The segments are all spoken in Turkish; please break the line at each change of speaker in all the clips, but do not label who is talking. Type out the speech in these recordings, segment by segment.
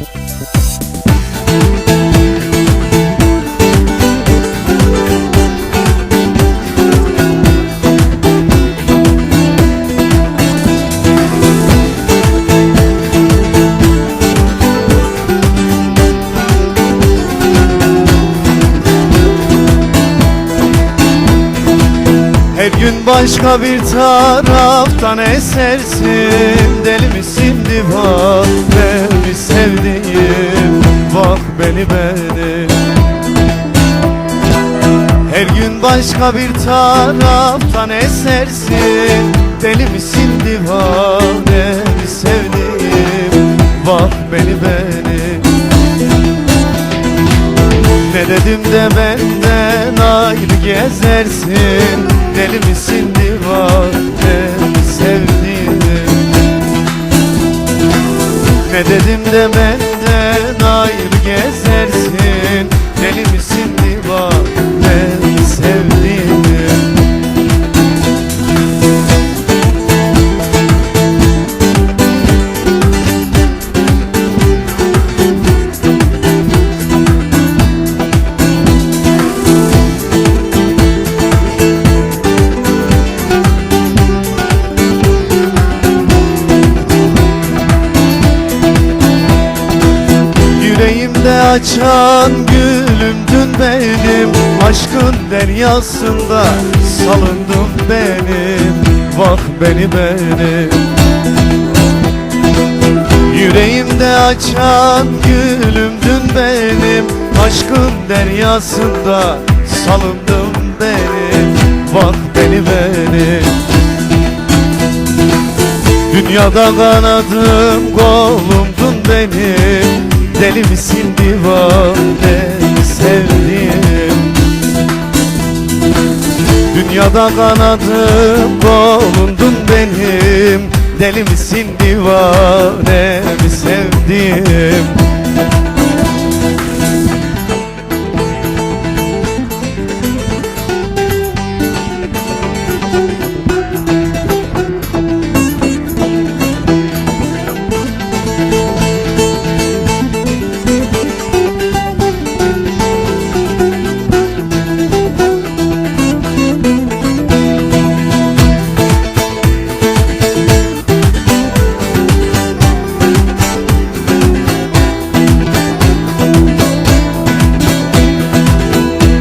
Her gün başka bir taraftan esersin. Deli misin divane beni beni Her gün başka bir taraftan esersin. Deli misin divane mi sevdiğim? Bak beni beni. Ne dedim de benden ayrı gezersin. Deli misin divane mi sevdiğim? Ne dedim de benden gezersin Deli misin açan gülümdün benim Aşkın deryasında salındım benim. Bak beni beni Yüreğimde açan gülümdün benim Aşkın deryasında salındım benim. Bak beni beni Dünyada kanadım kolumdun benim Deli misin divane mi sevdiğim. Dünyada kanadım kolumdun benim. Deli misin divane mi sevdiğim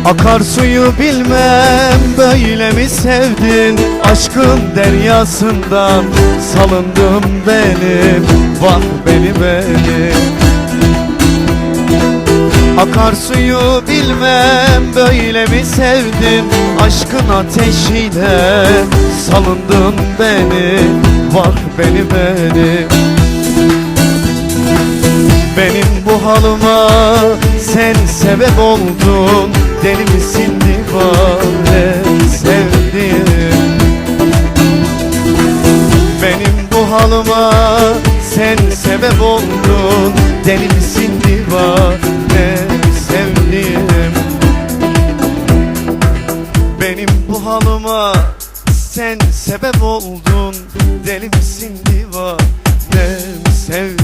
Akarsuyu bilmem böyle mi sevdin? Aşkın deryasından salındım benim Bak beni beni Akarsuyu bilmem böyle mi sevdin? Aşkın ateşiyle salındın beni Bak beni beni benim bu halıma sen sebep oldun Deli misin divane sevdiğim? Benim bu halıma sen sebep oldun. Deli misin divane sevdiğim? Benim bu halıma sen sebep oldun. Deli misin divane sevdiğim